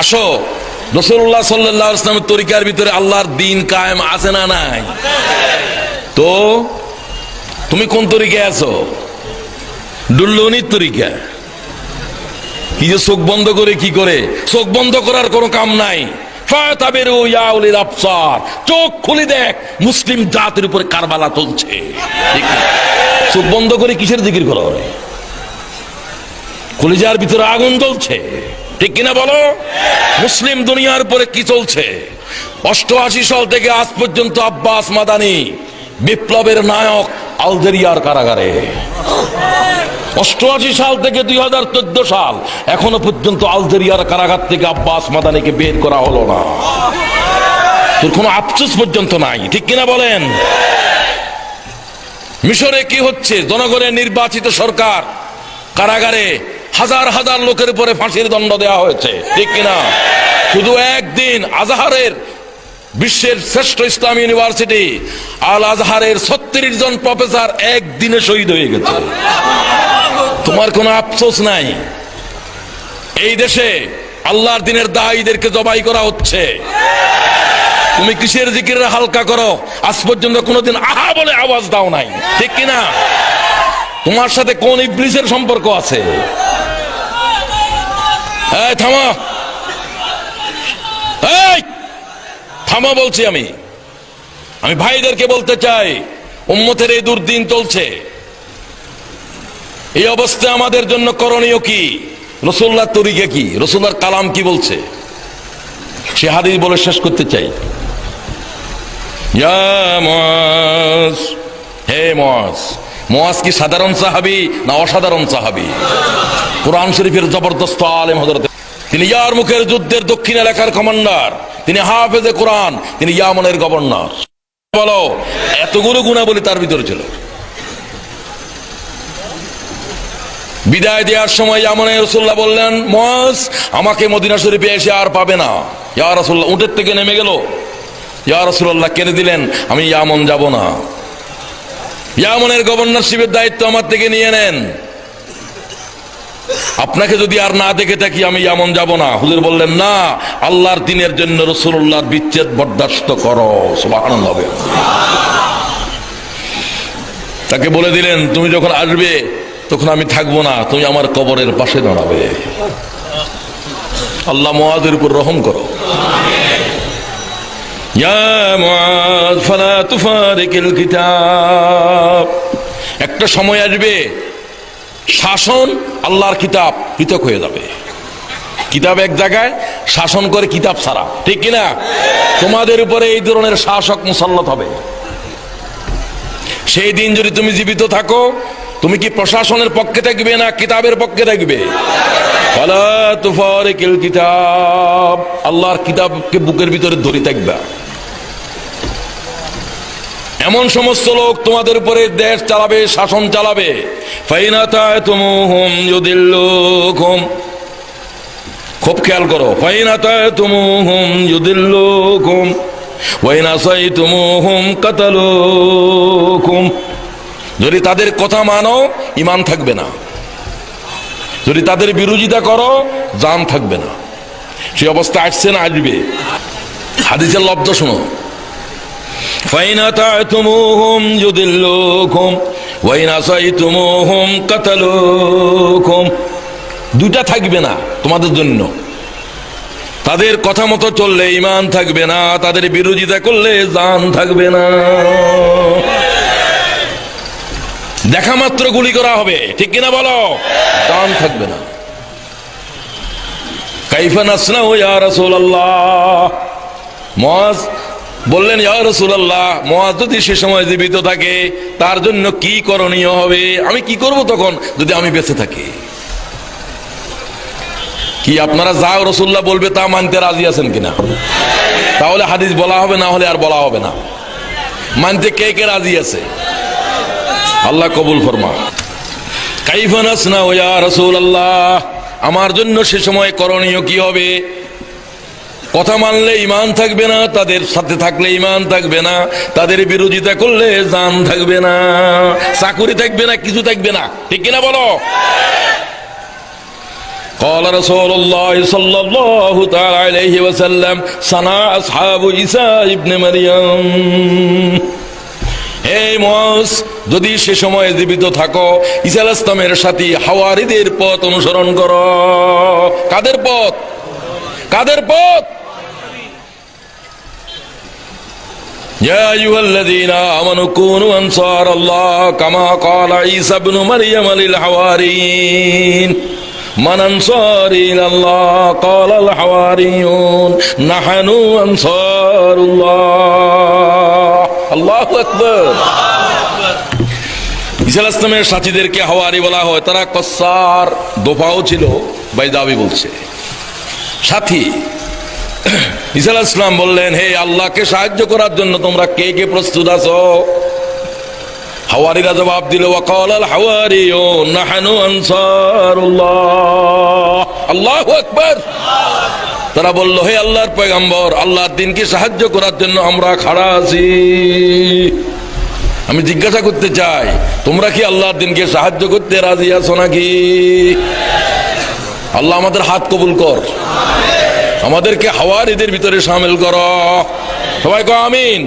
আসো। রসুল্লাহ সাল্লাহ তরিকার ভিতরে আল্লাহর দিন কায়েম আছে না নাই? তো, তুমি কোন তরিকায় আছো? ডুল্লনির তরিকা কি যে চোখ বন্ধ করে কি করে? চোখ বন্ধ করার কোনো কাম নাই। চোখ খুলে দেখ, মুসলিম জাতির উপরে কারবালা চলছে। চোখ বন্ধ করে কিসের জিকির করো কলিজার ভিতরে আগুন জ্বলছে। ঠিক কিনা বলো? মুসলিম দুনিয়ার উপরে কি চলছে? অষ্টআশি সাল থেকে আজ পর্যন্ত আব্বাস মাদানি বিপ্লবের নায়ক আলজেরিয়ার কারাগারে। অষ্টআশি সাল থেকে দুই হাজার চোদ্দ সাল এখনও পর্যন্ত আলজেরিয়ার কারাগার থেকে আব্বাস মাদানিকে বের করা হলো না। তোর কোনো আফসোস পর্যন্ত নাই, ঠিক কিনা বলেন? মিশরে কি হচ্ছে? জনগণের নির্বাচিত সরকার কারাগারে হাজার হাজার লোকের উপরে ফাঁসির দণ্ড দেওয়া হয়েছে। ঠিক কিনা? শুধু একদিন আজহারের বিশ্বের শ্রেষ্ঠ ইসলাম ইউনিভার্সিটি, আল আজহারের ছত্রিশ জন প্রফেসর একদিনে শহীদ হয়ে গেছে। তোমার কোনো আফসোস নাই? এই দেশে আল্লাহর দিনের দায়ীদেরকে জবাই করা হচ্ছে। তুমি কিসের জিকির হালকা করো? আজ পর্যন্ত কোনোদিন আহা বলে আওয়াজ দাও নাই। ঠিক কিনা? তোমার সাথে কোন ইবলিসের সম্পর্ক আছে? থামা। থামা বলছি আমি। আমি ভাইদেরকে বলতে চাই, উম্মতের এই দুর্দিন চলছে। এই অবস্থা আমাদের জন্য করণীয় কি? রসুল্লাহ তরিকে কি? রসুল্লাহর কালাম কি বলছে? সে হাদিস বলে শেষ করতে চাই। হে মজ মজ কি সাধারণ সাহাবি না অসাধারণ সাহাবি? কোরআন শরীফের জবরদস্ত আলেম হজরত তিনি ইয়ার মুখের যুদ্ধের দক্ষিণ এলাকার কমান্ডার, তিনি হাফেজে কোরআন, তিনি ইয়ামনের গভর্নর। বলো, এতগুলো গুণাবলী তার ভিতরে ছিল। বিদায় দেওয়ার সময় আমনে রসুল্লাহ বললেন মজ আমাকে মদিনা শরীফে এসে আর পাবে না। ইয়া রসুল্লাহ উঠের থেকে নেমে গেল। ইয়া রসুল্লাহ কেড়ে দিলেন, আমি ইয়ামন যাব না। ইয়ামনের গভর্নরশিপের দায়িত্ব আমার থেকে নিয়ে নেন। আপনাকে যদি আর না দেখে থাকি, আমি এমন যাব না। হুজুর বললেন, না, আল্লাহর দিনের জন্য রসুল্লাহর বিচ্ছেদ বরদাস্ত করো। আনন্দ হবে তাকে বলে দিলেন, তুমি যখন আসবে, তখন আমি থাকব না, তুমি আমার কবরের পাশে দাঁড়াবে। আল্লাহ মোয়াজের উপর রহম করো। একটা সময় আসবে শাসন আল্লাহর কিতাব পৃথক হয়ে যাবে। কিতাব এক জায়গায়, শাসন করে কিতাব ছাড়া। ঠিক কিনা? তোমাদের উপরে এই ধরনের শাসক মুসাল্লত হবে। সেই দিন যদি তুমি জীবিত থাকো, তুমি কি প্রশাসনের পক্ষে থাকবে না কিতাবের পক্ষে থাকবে? আল্লাহর কিতাবকে বুকের ভিতরে ধরে থাকবা। এমন সমস্ত লোক তোমাদের উপরে দেশ চালাবে, শাসন চালাবে। খুব খেয়াল করো। ফাইনাতায় কাতালুকুম। যদি তাদের কথা মানো ইমান থাকবে না। যদি তাদের বিরোধিতা করো, জান থাকবে না। সেই অবস্থা আসছে না, আসবে। হাদিসের লব্ধ শোনো। فإن أطعتموهم يضلوكم وإن عصيتموهم قتلوكم দুটা থাকবে না তোমাদের জন্য তাদের কথা মতো চললে ইমান থাকবে না তাদের বিরোধিতা করলে জান থাকবে না দেখা মাত্র গুলি করা হবে ঠিক কিনা বলো জান থাকবে না কাইফা নাসনা ও ইয়া রাসূলুল্লাহ মজ বললেন রাসূলুল্লাহ যদি সে সময় জীবিত থাকে, তার জন্য কি করণীয় হবে? আমি কি করব তখন যদি আমি বেঁচে থাকি? কি আপনারা যা রসুল্লাহ বলবে তা মানতে রাজি আছেন কিনা? তাহলে হাদিস বলা হবে, না হলে আর বলা হবে না। মানতে কে কে রাজি আছে? আল্লাহ কবুল ফরমা কাইফা নাসনা ও ইয়া রাসূলুল্লাহ, আমার জন্য সে সময় করণীয় কি হবে? কথা মানলে ইমান থাকবে না তাদের সাথে থাকলে ইমান থাকবে না তাদের বিরোধিতা করলে জান থাকবে না চাকুরি থাকবে না কিছু থাকবে না ঠিক কিনা বলো قال رسول الله صلى الله تعالى عليه وسلم صنع أصحاب عيسى ابن مريم এই মস যদি সে সময় জীবিত থাকো ইসাল ইসলামের সাথী হাওয়ারিদের পথ অনুসরণ করো কাদের পথ কাদের পথ يا أيها الذين آمنوا كونوا أنصار الله كما قال عيسى ابن مريم للحواريين من أنصاري إلى الله قال الحواريون نحن أنصار الله الله أكبر ইসাল ইসলামের সাথীদেরকে হাওয়ারি বলা হয় তারা কসার দোফাও ছিল বাইদাবি বলছে সাথী ইসাল ইসলাম বললেন, হে আল্লাহকে সাহায্য করার জন্য তোমরা কে কে প্রস্তুত আছো? হাওয়ারিরা জবাব দিল ওয়াকাল হাওয়ারি ও নাহানু আনসারুল্লাহ। আল্লাহু আকবার। তারা বলল, হে আল্লাহর পয়গম্বর, আল্লাহর দিনকে সাহায্য করার জন্য আমরা খাড়া আছি। আমি জিজ্ঞাসা করতে চাই, তোমরা কি আল্লাহর দিনকে সাহায্য করতে রাজি আছো নাকি? আল্লাহ আমাদের হাত কবুল কর। আমাদেরকে হাওয়ারিদের ভিতরে সামিল করো। সবাই কো আমিন।